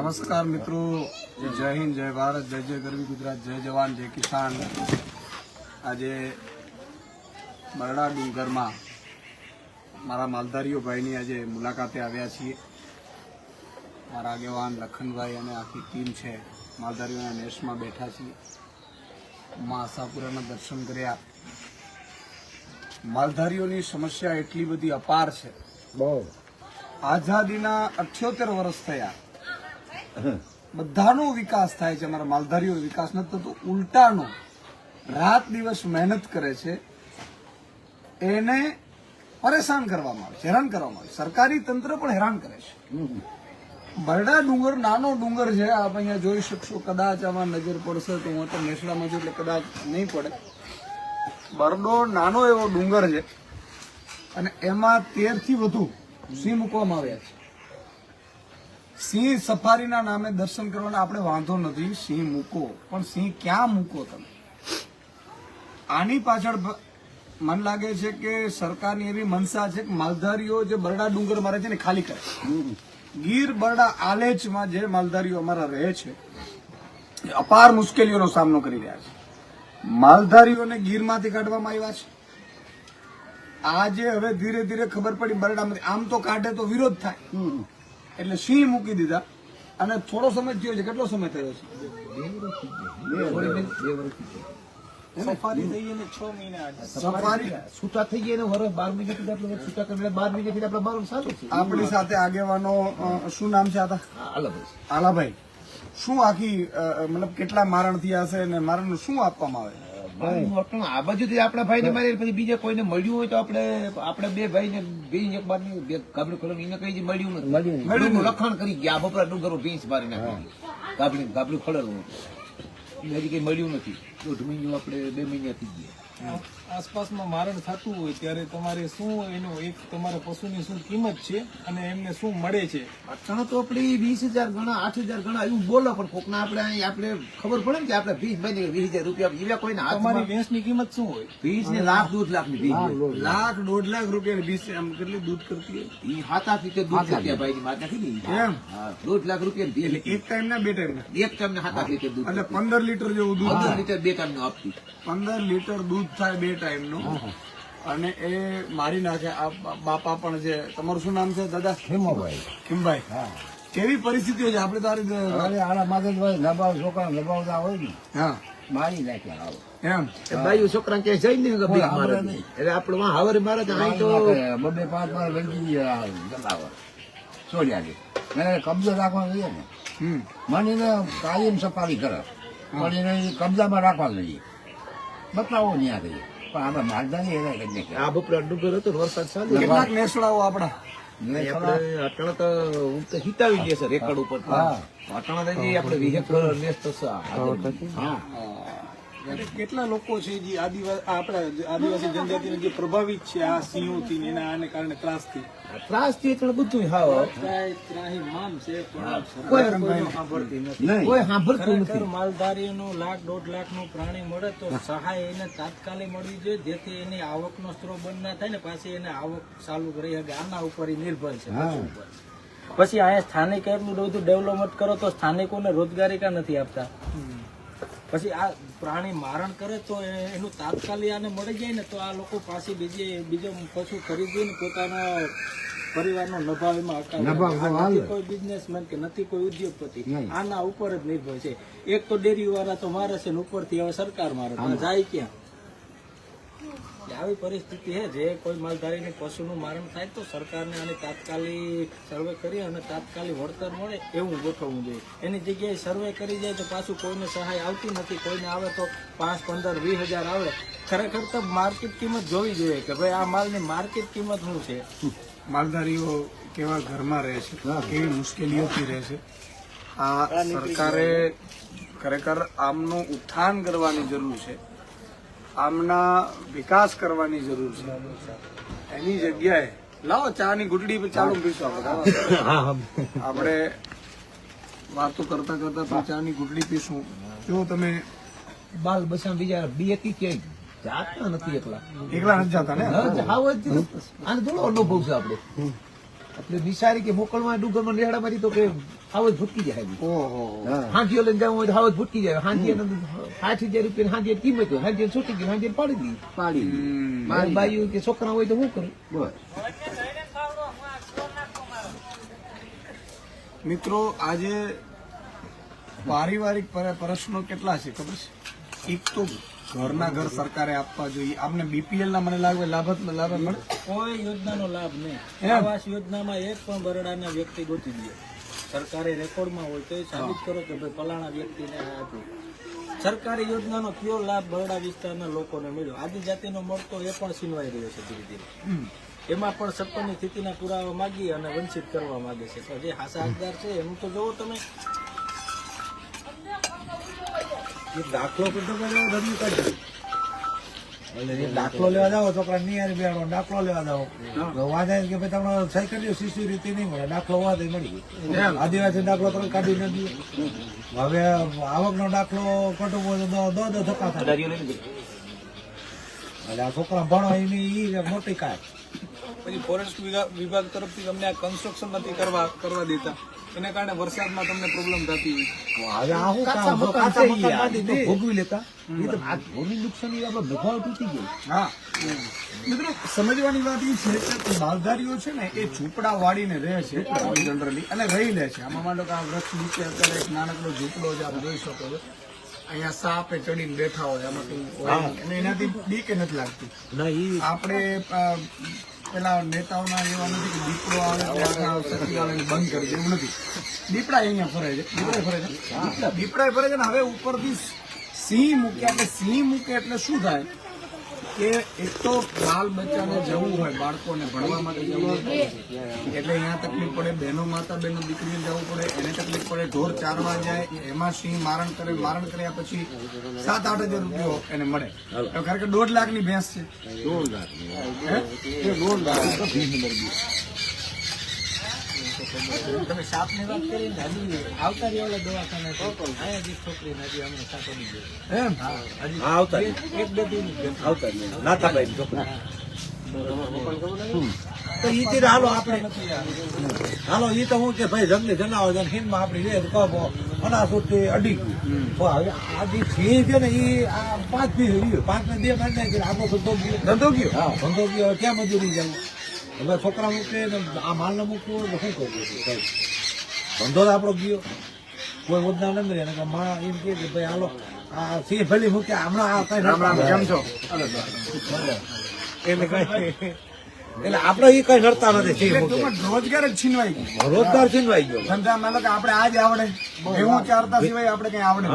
નમસ્કાર મિત્રો. જય હિન્દ જય ભારત જય જય ગરવી ગુજરાત જય જવાન જય કિસાન. આજે બરડા ડુંગરમાં મારા માલધારીઓ ભાઈની આજે મુલાકાતે આવ્યા છીએ. મારા આગેવાન લખનભાઈ અને આખી ટીમ છે. માલધારીઓના નેશમાં બેઠા છીએ. મા આશાપુરાના દર્શન કર્યા. માલધારીઓની સમસ્યા એટલી બધી અપાર છે. બહુ. આઝાદીના અઠ્યોતેર વર્ષ થયા. બધાનો વિકાસ થાય છે, અમારા માલધારીઓ વિકાસ નથી થતો, ઉલટાનો. રાત દિવસ મહેનત કરે છે, એને પરેશાન કરવામાં આવે છે, હેરાન કરવામાં આવે સરકારી તંત્ર પણ હેરાન કરે છે. બરડા ડુંગર, નાનો ડુંગર છે, આપ અહીંયા જોઈ શકશો, કદાચ આમાં નજર પડશે તો હું તો નેસડામાં છું એટલે કદાચ નહીં પડે. બરડો નાનો એવો ડુંગર છે, અને એમાં તેરથી વધુ સિંહ મૂકવામાં આવ્યા છે. સિંહ સફારીના નામે દર્શન કરવાના આપણે વાંધો નથી. સિંહ મૂકો. પણ સિંહ ક્યાં મૂકો તમે? આની પાછળ મને લાગે છે કે સરકારની એવી મનસા છે કે માલધારીઓ જે બરડા ડુંગર મારે છે ને ખાલી કરે. ગીર બરડા આલેચમાં જે માલધારીઓ અમારા રહે છે અપાર મુશ્કેલીઓનો સામનો કરી રહ્યા છે. માલધારીઓને ગીરમાંથી કાઢવામાં આવ્યા છે. આજે હવે ધીરે ધીરે ખબર પડી બરડામાંથી. આમ તો કાઢે તો વિરોધ થાય. એટલે સિંહ મૂકી દીધા. અને થોડો સમય થયો છે. કેટલો સમય થયો છે? સફારી થઈ અને છ મહિના સફારી? છૂટા થઈ ગયા ને વરસ બાર મહિના આપણે છૂટા કરીને બાર મહિના સુધી આપણે બાર સારું છે. આપણી સાથે આગેવાનો શું નામ છે આતા હા, આલાભાઈ. શું આખી મતલબ કેટલા મારણ થયા હશે અને મારણ શું આપવામાં આવે? અટણ આ બાજુથી આપણા ભાઈને મારી પછી બીજા કોઈને મળ્યું હોય તો આપણે આપણે બે ભાઈને બે એક બાર બે ગાબડી ખોલો એને કઈ મળ્યું નથી. મળ્યું લખાણ કરી ગયા બપરા ડુંગરો ભીંસ મારી નાખી. ગાબડી ગાબડી ખોલેલું. હજી કઈ મળ્યું નથી. દોઢ મહિનો આપણે બે મહિના થઈ ગયા. આસપાસમાં મારણ થતું હોય ત્યારે તમારે શું એનો એક તમારા પશુની શું કિંમત છે અને એમને શું મળે છે? અટણ તો આપણે વીસ હજાર ગણા આઠ હજાર ગણા એવું બોલો પણ કોકના આપણે અહીં આપણે ખબર પડે ને કે આપણે વીસ ભાઈ વીસ હજાર રૂપિયા એવા કોઈને તમારી ભેંસની કિંમત શું હોય? વીસ ને લાખ દોઢ લાખની લાખ. દોઢ લાખ રૂપિયા બીસ આમ કેટલી દૂધ કરતી હોય? એ હાથ આપી કે દૂધ થયા ભાઈ ની વાત નથી ને એમ? દોઢ લાખ રૂપિયા ની એટલે એક ટાઈમ ના બે ટાઈમ ના એક ટાઈમ ને હાથ આપી કે દૂધ એટલે પંદર લીટર જેવું દૂધ પંદર લીટર બે ટાઈમનું આપતી. પંદર લીટર દૂધ થાય બે ટાઈમનું. અને એ મારી નાખે. આ બાપા પણ છે. તમારું શું નામ છે દાદા? હેમોભાઈ હા. કેવી પરિસ્થિતિ છે? આપણે તારી અરે આના માધવભાઈ નભાવ છોકરા નભાવતા હોય ને. હા. મારી નાખ્યા આવો. એમ. એ બાયું છોકરા ક્યાંય જઈ નહીં કે બીક મારે નહીં. એટલે આપણે વાં હવારે મારે તો અહીં તો બબે પાંચ છોડ્યા છે. એને કબજો રાખવાનો જોઈએ ને. હમ. મનીને કાયમ સફારી કરે. પણ એને કબજામાં રાખવા જોઈએ. બતાવો ને કહીએ પણ આપણે માલધારી એના કરી નાખ્યા આ બપોર ડુંગર હતો વરસાદ ચાલુ કેટલાક નેસડાઓ આપણા. અટણ તો હું તો હિતાવી દે છે રેકર્ડ ઉપર. અટણ આપણે વિહેક નેસ છે. હા. અને કેટલા લોકો છે જે આદિવાસી આપણા જે આદિવાસી જનજાતિને જે પ્રભાવિત છે આ સિંહોથી ને એના આને કારણે ત્રાસથી? થી ત્રાસથી એટલે બધું હાવ કોઈ નહીં. કોઈ સાંભળતું નથી. માલધારીનું લાખ દોઢ લાખનું પ્રાણી મળે તો સહાય એને તાત્કાલિક મળવી જોઈએ જેથી એની આવકનો સ્ત્રોત બંધ ના થાય ને પાછી એને આવક ચાલુ રહી શકે. આના ઉપર ઈ નિર્ભર છે પછી અહીંયા સ્થાનિક એટલું બધું ડેવલપમેન્ટ કરો તો સ્થાનિકોને રોજગારી કા નથી આપતા? પછી આ પ્રાણી મારણ કરે તો એનું તાત્કાલિક આને મળી જાય ને તો આ લોકો પાછી બીજે બીજો પશુ ખરીદીને પોતાના પરિવારનો નભાવ એમાં. નથી કોઈ બિઝનેસમેન કે નથી કોઈ ઉદ્યોગપતિ. આના ઉપર જ નિર્ભર છે. એક તો ડેરી વાળા તો મારે છે ને ઉપરથી હવે સરકાર મારે. જાય ક્યાં? આવી પરિસ્થિતિ છે જે કોઈ માલધારીને પશુનું મારણ થાય તો સરકારને આની તાત્કાલિક સર્વે કરી અને તાત્કાલિક વળતર મળે એવું ગોઠવવું જોઈએ. એની જગ્યાએ સર્વે કરી જાય તો પાછું કોઈને સહાય આવતી નથી કોઈને આવે તો પાંચ પંદર વીસ હજાર આવે. ખરેખર તો માર્કેટ કિંમત જોવી જોઈએ કે ભાઈ આ માલની માર્કેટ કિંમત શું છે? માલધારીઓ કેવા ઘરમાં રહે છે? કેવી મુશ્કેલીઓથી રહે છે? આ સરકારે ખરેખર આમનું ઉત્થાન કરવાની જરૂર છે. આમના વિકાસ કરવાની જરૂર છે. એની જગ્યાએ લાવો ચાની ગુટડી પર ચાલુ પીશું આપણે આપણે વાતો કરતા કરતા પણ ચા ની ગુટડી પીશું જો તમે બાલ બસા બીજા બે હતી ક્યાંય? જાતા નથી એકલા. એકલા નથી જાતા ને. આને થોડો અનુભવ છે આપણે. એટલે નિશારી કે મોકલવા ડુંગરમાં નેહડામાંથી તો કે હાવજ ભૂટકી જાય હાંધીઓ લઈને જવું હોય તો હાવજ ભૂટકી જાય. હાંધી આઠ હજાર રૂપિયા હાંધી કિંમત હોય હાંધી છૂટી ગઈ હાંધી પાડી દીધી. પાડી મારી બાઈઓ કે છોકરા હોય તો હું કરું? બસ. મિત્રો આજે પારિવારિક પર- પ્રશ્નો કેટલા છે ખબર છે? એક તો ઘરના ઘર સરકારે આપવા જોઈએ. આપને બીપીએલ ના મને લાગે લાભ લાભ મળે? કોઈ યોજનાનો લાભ નહીં. આવાસ યોજનામાં એક પણ બરડાના વ્યક્તિ ગોતી દે. સરકારી રેકોર્ડમાં હોય તો એ સાબિત કરો કે ભાઈ ફલાણા વ્યક્તિને આ આપ્યું. સરકારી યોજનાનો કયો લાભ બરડા વિસ્તારના લોકોને મળ્યો? આદિજાતિનો મળતો એ પણ છીનવાઈ રહ્યો છે ધીરે ધીરે. એમાં પણ સત્તરની સ્થિતિના પુરાવા માગી અને વંચિત કરવા માંગે છે. તો જે હાસા હકદાર છે એનું તો જોવો તમે. દાખલો કીધો કે એવો રજૂ એટલે દાખલો લેવા જાઓ છોકરા નિયારી બેડો દાખલો લેવા જાઓ. તો વાંધે કે ભાઈ તમને સહી કરી શિશુ રીતે નહીં મળે. દાખલો વાંધે મળી આદિવાસી દાખલો તમે કાઢી નથી હવે આવકનો દાખલો તો દો દો ધક્કા થાય. એટલે આ છોકરા ભણો એની મોટી કાય પછી ફોરેસ્ટ વિભાગ- વિભાગ તરફથી તમને આ કન્સ્ટ્રક્શન નથી કરવા કરવા દેતા. એને કારણે વરસાદમાં તમને પ્રોબ્લેમ થતી હવે આ શું કામ? કાચા મકાન આ. બાંધી ઈ તો ભોગવી લેતા. ઈ તો આ ભૂમિ નુકસાન આપણે તૂટી હા. મિત્રો સમજવાની વાત એ છે કે માલધારીઓ છે ને એ ઝૂંપડા વાળીને રહે છે જનરલી અને રહી લે છે. આમાં માનો કે આ વૃક્ષ નીચે અત્યારે એક નાનકડો ઝૂંપડો છે આપ જોઈ શકો છો. અહીંયા સાપે ચડીને બેઠા હોય આમાં કંઈ એનાથી બીક નથી લાગતી. આપણે પેલા નેતાઓના એવા નથી કે દીપડો આવે બંધ કરી એવું નથી. દીપડા અહીંયા ફરે છે. દીપડા ફરે છે. દીપડા ફરે છે ને હવે ઉપરથી સિંહ મૂક્યા એટલે સિંહ મૂકે એટલે શું થાય? કે એક તો બાલ બચ્ચાને જવું હોય બાળકોને ભણવા માટે જવું હોય. એટલે અહીંયા તકલીફ પડે બહેનો માતા બહેનો દીકરીને જવું પડે એને તકલીફ પડે ઢોર ચારવા જાય એમાં સિંહ મારણ કરે મારણ કર્યા પછી સાત આઠ હજાર રૂપિયો એને મળે. કે દોઢ લાખની ભેંસ છે. દોઢ લાખ દોઢ લાખ. તમે સાપની વાત કરી ને હજી આવતા રહ્યા ઓલા દવાખાને તો. અહીંયા જ એક છોકરીને હજી અમે સાપ ગયો. એમ? હા, આવતા. એક બે દી આવતા જ. નાથાભાઈ છોકરા. તો ઈ તીર હાલો આપણે હાલો ઈ તો હું કે ભાઈ જંગલી જનાવર છે હિંદમાં આપણી રે કહો અનાસુરથી અડી ગયું. હવે આ જે સિંહ છે ને ઈ આ પાંચ રહ્યું. પાંચ ને બે મારી નાખી આપણો ધંધો ગયો ધંધો ગયો? હા ધંધો ગયો. ક્યાં મજૂરી જવું? હવે છોકરા મૂકે ને આ માલ ને મૂકવું તો શું કરવું કઈ ધંધો તો આપણો ગયો. કોઈ યોજના નથી. રહી. નકરમાં એમ કે કે ભાઈ હાલો આ સિંહ ભલી મૂકે હમણાં આ કઈ રામ રામ કેમ છો એટલે કઈ એટલે આપણે એ કઈ નડતા નથી એટલે રોજગાર જ છીનવાઈ ગયો. રોજગાર છીનવાઈ ગયો. ધંધા મતલબ કે આપણે આ જ આવડે એવું ચારતા સિવાય આપણે કઈ આવડે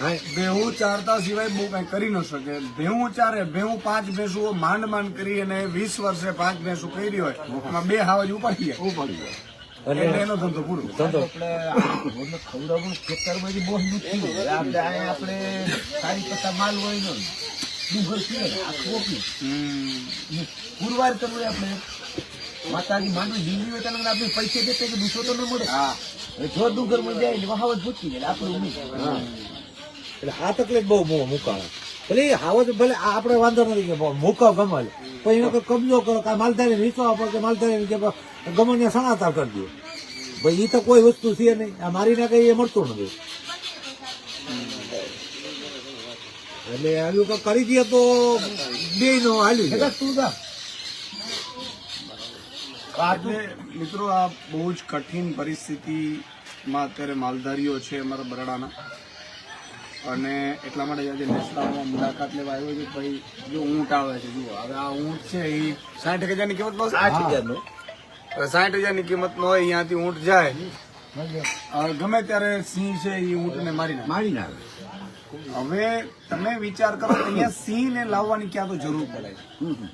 ભેહું ચારતા સિવાય બહુ કઈ કરી ન શકે. ભેહું ચારે ભેહું પાંચ ભેંસુઓ માંડ માંડ કરી અને વીસ વર્ષે પાંચ ભેંસું કરી હોય એમાં બે હાવજ ઉપાડી જાય. ઉપાડી જાય. એટલે એનો ધંધો પૂરો. ધંધો. આપણે આ ઢોરને ખવડાવવાનું બહુ નથી આપણે અહીંયા આપણે સારી પત્તા માલ હોય ને ડુંગર છે ને, આખું કરવું આપણે. માતાજી માનવી લીલી હોય ત્યારે આપણે પૈસે દેતે કે દુસો તો ન મળે. જો ડુંગર મળી જાય એટલે વહાવટ ભૂચકી જાય આપણું નહીં. એટલે આ તકલીફ બહુ મુકાળે ભલે હાવજ ભલે આ આપણે વાંધો નથી કે મુકાવ ગમલ. પછી એનો કોઈ કબજો કરો કે માલધારી વેચવા આપો કે માલધારી કે ગમને સણાતા કરી દો. ભાઈ એ તો કોઈ વસ્તુ છે નહીં. આ મારીને કઈ એ મળતું નથી. એટલે આવ્યું કે કરી દઈએ તો બે નો હાલ્યું. તું જા. એટલે મિત્રો આ બહુ જ કઠિન પરિસ્થિતિમાં અત્યારે માલધારીઓ છે અમારા બરાડાના. અને એટલા માટે આજે નેસડાઓમાં મુલાકાત લેવા આવ્યો છે. ભાઈ જો ઊંટ આવે છે જુઓ. હવે આ ઊંટ છે એ સાઠ હજારની કિંમત બસ આઠ હજારનું. હવે સાઠ હજારની કિંમત નો હોય અહીંયાથી ઊંટ જાય. ગમે ત્યારે સિંહ છે એ ઊંટને મારી નાખે. મારી નાખે. હવે તમે વિચાર કરો અહીંયા અહીંયા સિંહને લાવવાની ક્યાં તો જરૂર પડે છે.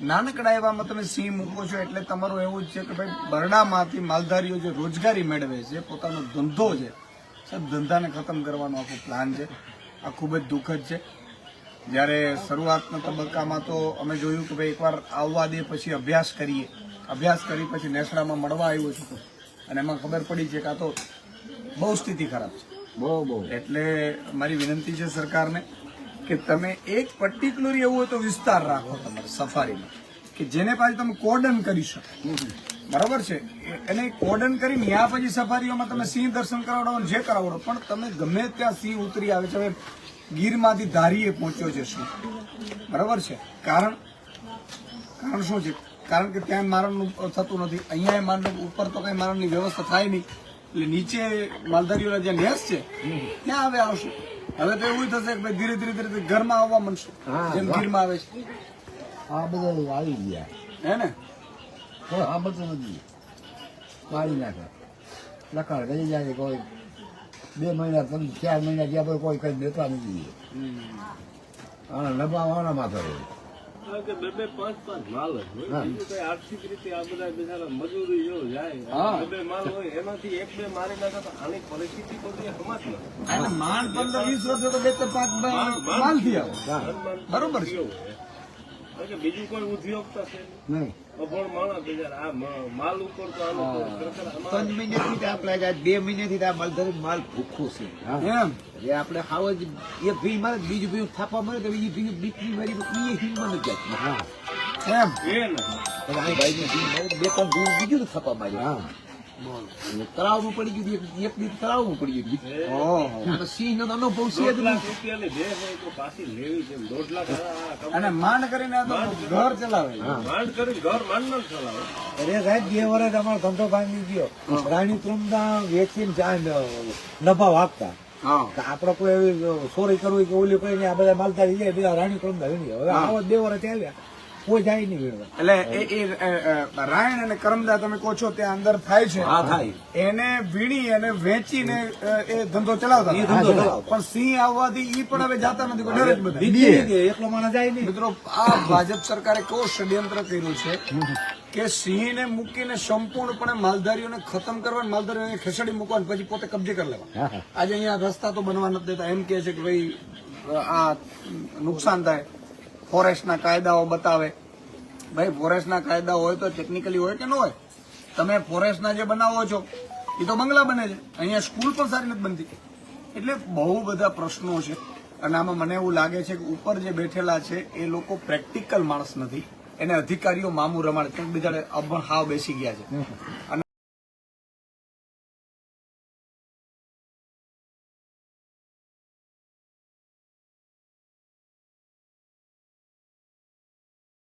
નાનકડા એવામાં તમે સિંહ મૂકો છો એટલે તમારું એવું જ છે કે ભાઈ બરડામાંથી માલધારીઓ જે રોજગારી મેળવે છે પોતાનો ધંધો છે સાહેબ ધંધાને ખતમ કરવાનો આખો પ્લાન છે. આ ખૂબ જ દુઃખદ છે. જ્યારે શરૂઆતના તબક્કામાં તો અમે જોયું કે ભાઈ એકવાર આવવા દે પછી અભ્યાસ કરીએ. અભ્યાસ કરી પછી નેસડામાં મળવા આવ્યો છું. અને એમાં ખબર પડી છે કે આ તો બહુ સ્થિતિ ખરાબ છે. બહુ બહુ. એટલે મારી વિનંતી છે સરકારને કે તમે એક પર્ટિક્યુલર એવું હોય તો વિસ્તાર રાખો તમારે સફારીમાં કે જેને પાછું તમે કોર્ડન કરી શકો. બરાબર છે? એને કોર્ડન કરીને ત્યાં પછી સફારીઓમાં તમે સિંહ દર્શન કરાવડો જે કરાવડો પણ તમે ગમે ત્યાં સિંહ ઉતરી આવે છે હવે ગીરમાંથી ધારીએ પહોંચ્યો છે શું બરાબર છે? કારણ કારણ શું છે? કારણ કે ત્યાં મારણનું થતું નથી. અહીંયા મારણ ઉપર તો કંઈ મારણની વ્યવસ્થા થાય નહીં. એટલે નીચે માલધારીઓના જે નેસ છે ત્યાં હવે આવશે. હવે તો એવું થશે કે ધીરે ધીરે ધીરે ઘરમાં આવવા મળશે જેમ ગીરમાં આવે છે. આ બધા આવી ગયા. હે ને? તો આ બધું નથી મારી નાખે લખાણ કરી જાય કે કોઈ બે મહિના ત્રણ ચાર મહિના ગયા પર કોઈ કઈ દેતા નથી આના નભાવાના માથે રહે કારણ કે બે બે પાંચ પાંચ માલ હોય હા. આર્થિક રીતે આ બધા બિચારા મજૂરી જો જાય હા. બે બે માલ હોય એમાંથી એક બે મારી નાખે તો આની પરિસ્થિતિ તો સમાજ નથી અને પંદર વીસ વર્ષે તો બે ત્રણ પાંચ માલથી આવે બરોબર છે બીજું કોઈ ઉદ્યોગ તો છે? નહીં. નહીં અભણ માણસ બિચારા આ માલ ઉપર તો આનું તો ખરેખર આમાં ત્રણ મહિનાથી આપણે બે મહિનાથી આ માલધારી માલ ભૂખું છે. એમ? એટલે આપણે હાવ જ એક ભી મારે બીજું ભી થાપા મળે તો બીજી ભી બીકની મારી એ નથી જાતી એમ? મારે બે ત્રણ ભી બીજું થાપવા માર્યું હા. તળાવમાં પડી ગયું એક એક દિવસ કરાવવું પડી ગયું સિંહનો તો અનુભવ છે જ લાખ રૂપિયાની ભેંસ હોય તો પાછી લેવી છે દોઢ લાખ આ- આ કમાણી. અને માંડ કરીને ઘર ચલાવે. માંડ કરી ઘર માંડ ન ચલાવે. અરે સાહેબ બે વર્ષ અમારો ધંધો ભાંગી ગયો. રાણી ત્રુમદા વેચીને નફા આપતા. આપડે કોઈ એવી ચોરી કરવી કે ઓલી કોઈ આ બધા માલધારી જાય બધા રાણી ત્રુમદા વીણી. હવે આવા બે વર્ષ આવ્યા કોઈ જાય નહીં એટલે એ રાયણ અને કરમદા તમે કહો છો ત્યાં અંદર થાય છે. હા થાય. એને વીણી અને વેચીને એ ધંધો ચલાવતા. પણ સિંહ આવવાથી ઈ પણ હવે જાતા નથી ડર જ બધા એકલો માણસ જાય નહીં. મિત્રો આ ભાજપ સરકારે કેવો ષડયંત્ર કર્યું છે કે સિંહને મૂકીને સંપૂર્ણપણે માલધારીઓને ખતમ કરવા અને માલધારીઓને ખેસડી મૂકવા પછી પોતે કબજે કરી લેવા. આજે અહીંયા રસ્તા તો બનવા નથી દેતા. એમ કે છે કે ભાઈ આ નુકસાન થાય. ફોરેસ્ટના કાયદાઓ બતાવે. ભાઈ ફોરેસ્ટના કાયદા હોય તો ટેકનિકલી હોય કે ન હોય? તમે ફોરેસ્ટના જે બનાવો છો એ તો બંગલા બને છે. અહીંયા સ્કૂલ પણ સારી નથી બનતી. એટલે બહુ બધા પ્રશ્નો છે. અને આમાં મને એવું લાગે છે કે ઉપર જે બેઠેલા છે એ લોકો પ્રેક્ટિકલ માણસ નથી. એને અધિકારીઓ મામું રમાડે. કંઈક બીજા અભણ હાવ બેસી ગયા છે. અને